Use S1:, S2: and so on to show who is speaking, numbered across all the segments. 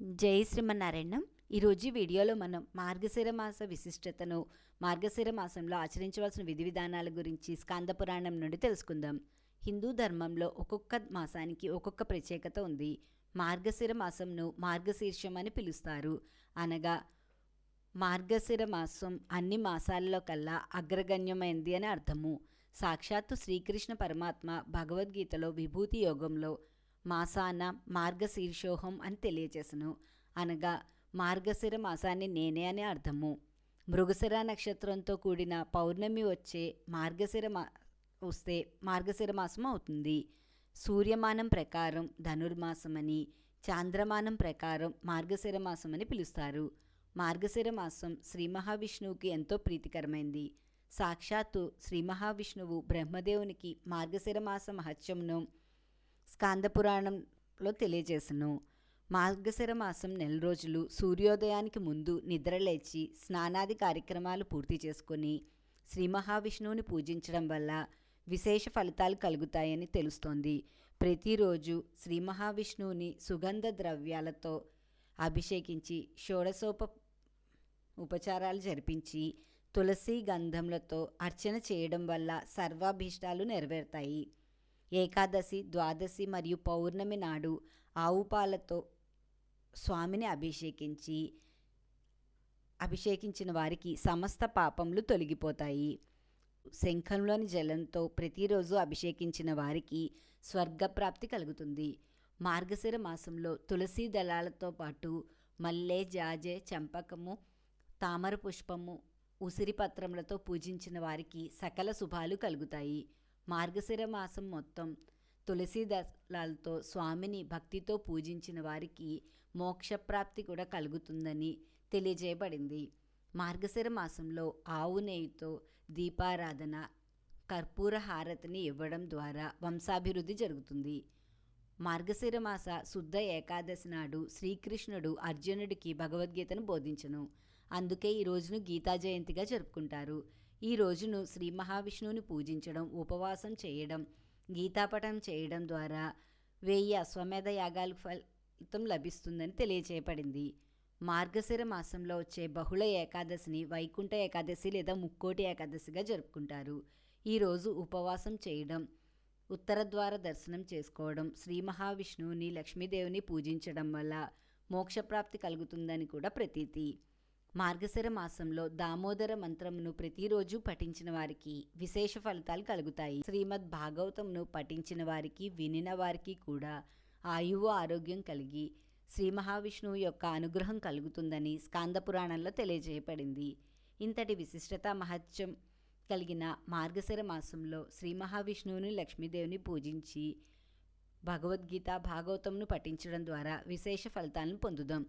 S1: జై శ్రీమన్నారాయణం. ఈరోజు ఈ వీడియోలో మనం మార్గశిర మాస విశిష్టతను మార్గశిర మాసంలో ఆచరించవలసిన విధి విధానాల గురించి స్కాంద పురాణం నుండి తెలుసుకుందాం. హిందూ ధర్మంలో ఒక్కొక్క మాసానికి ఒక్కొక్క ప్రత్యేకత ఉంది. మార్గశిర మాసంను మార్గశీర్షం అని పిలుస్తారు. అనగా మార్గశిర మాసం అన్ని మాసాలలో కల్లా అగ్రగణ్యమైంది అని అర్థము. సాక్షాత్తు శ్రీకృష్ణ పరమాత్మ భగవద్గీతలో విభూతి యోగంలో మాసాన మార్గశీర్షోహం అని తెలియజేసను. అనగా మార్గశిర మాసాన్ని నేనే అని అర్థము. మృగశిర నక్షత్రంతో కూడిన పౌర్ణమి వచ్చే మార్గశిర మా వస్తే మార్గశిర మాసం అవుతుంది. సూర్యమానం ప్రకారం ధనుర్మాసమని చాంద్రమానం ప్రకారం మార్గశిర మాసం అని పిలుస్తారు. మార్గశిర మాసం శ్రీ మహావిష్ణువుకి ఎంతో ప్రీతికరమైంది. సాక్షాత్తు శ్రీ మహావిష్ణువు బ్రహ్మదేవునికి మార్గశిర మాస మహత్యమును స్కాంద పురాణంలో తెలియజేసను. మార్గశిర మాసం నెల రోజులు సూర్యోదయానికి ముందు నిద్రలేచి స్నానాది కార్యక్రమాలు పూర్తి చేసుకొని శ్రీ మహావిష్ణువుని పూజించడం వల్ల విశేష ఫలితాలు కలుగుతాయని తెలుస్తోంది. ప్రతిరోజు శ్రీ మహావిష్ణువుని సుగంధ ద్రవ్యాలతో అభిషేకించి షోడశోప ఉపచారాలు జరిపించి తులసి గంధములతో అర్చన చేయడం వల్ల సర్వాభీష్టాలు నెరవేరుతాయి. ఏకాదశి ద్వాదశి మరియు పౌర్ణమి నాడు ఆవు పాలతో స్వామిని అభిషేకించి అభిషేకించిన వారికి సమస్త పాపములు తొలగిపోతాయి. శంఖంలోని జలంతో ప్రతిరోజు అభిషేకించిన వారికి స్వర్గప్రాప్తి కలుగుతుంది. మార్గశిర మాసంలో తులసి దళాలతో పాటు మల్లె జాజె చంపకము తామర పుష్పము ఉసిరి పత్రములతో పూజించిన వారికి సకల శుభాలు కలుగుతాయి. మార్గశిర మాసం మొత్తం తులసి దళాలతో స్వామిని భక్తితో పూజించిన వారికి మోక్షప్రాప్తి కూడా కలుగుతుందని తెలియజేయబడింది. మార్గశిర మాసంలో ఆవు నెయ్యితో దీపారాధన కర్పూర హారతిని ఇవ్వడం ద్వారా వంశాభివృద్ధి జరుగుతుంది. మార్గశిర మాస శుద్ధ ఏకాదశి నాడు శ్రీకృష్ణుడు అర్జునుడికి భగవద్గీతను బోధించను. అందుకే ఈ రోజును గీతా జయంతిగా జరుపుకుంటారు. ఈ రోజును శ్రీ మహావిష్ణువుని పూజించడం ఉపవాసం చేయడం గీతాపఠం చేయడం ద్వారా వెయ్యి అశ్వమేధ యాగాలు ఫలితం లభిస్తుందని తెలియచేయబడింది. మార్గశిర మాసంలో వచ్చే బహుళ ఏకాదశిని వైకుంఠ ఏకాదశి లేదా ముక్కోటి ఏకాదశిగా జరుపుకుంటారు. ఈరోజు ఉపవాసం చేయడం ఉత్తర ద్వార దర్శనం చేసుకోవడం శ్రీ మహావిష్ణువుని లక్ష్మీదేవిని పూజించడం వల్ల మోక్షప్రాప్తి కలుగుతుందని కూడా ప్రతీతి. మార్గశిర మాసంలో దామోదర మంత్రమును ప్రతిరోజు పఠించిన వారికి విశేష ఫలితాలు కలుగుతాయి. శ్రీమద్ భాగవతంను పఠించిన వారికి వినిన వారికి కూడా ఆయువు ఆరోగ్యం కలిగి శ్రీ మహావిష్ణువు యొక్క అనుగ్రహం కలుగుతుందని స్కాంద పురాణంలో తెలియజేయబడింది. ఇంతటి విశిష్టత మహత్యం కలిగిన మార్గశిర మాసంలో శ్రీ మహావిష్ణువుని లక్ష్మీదేవిని పూజించి భగవద్గీత భాగవతంను పఠించడం ద్వారా విశేష ఫలితాలను పొందుదాం.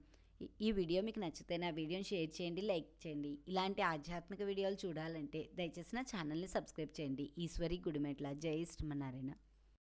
S1: ఈ వీడియో మీకు నచ్చితే నా వీడియోని షేర్ చేయండి లైక్ చేయండి. ఇలాంటి ఆధ్యాత్మిక వీడియోలు చూడాలంటే దయచేసి నా ఛానల్ని సబ్స్క్రైబ్ చేయండి. ఈశ్వరి గుడిమెట్ల. జై శ్రీమన్నారాయణ.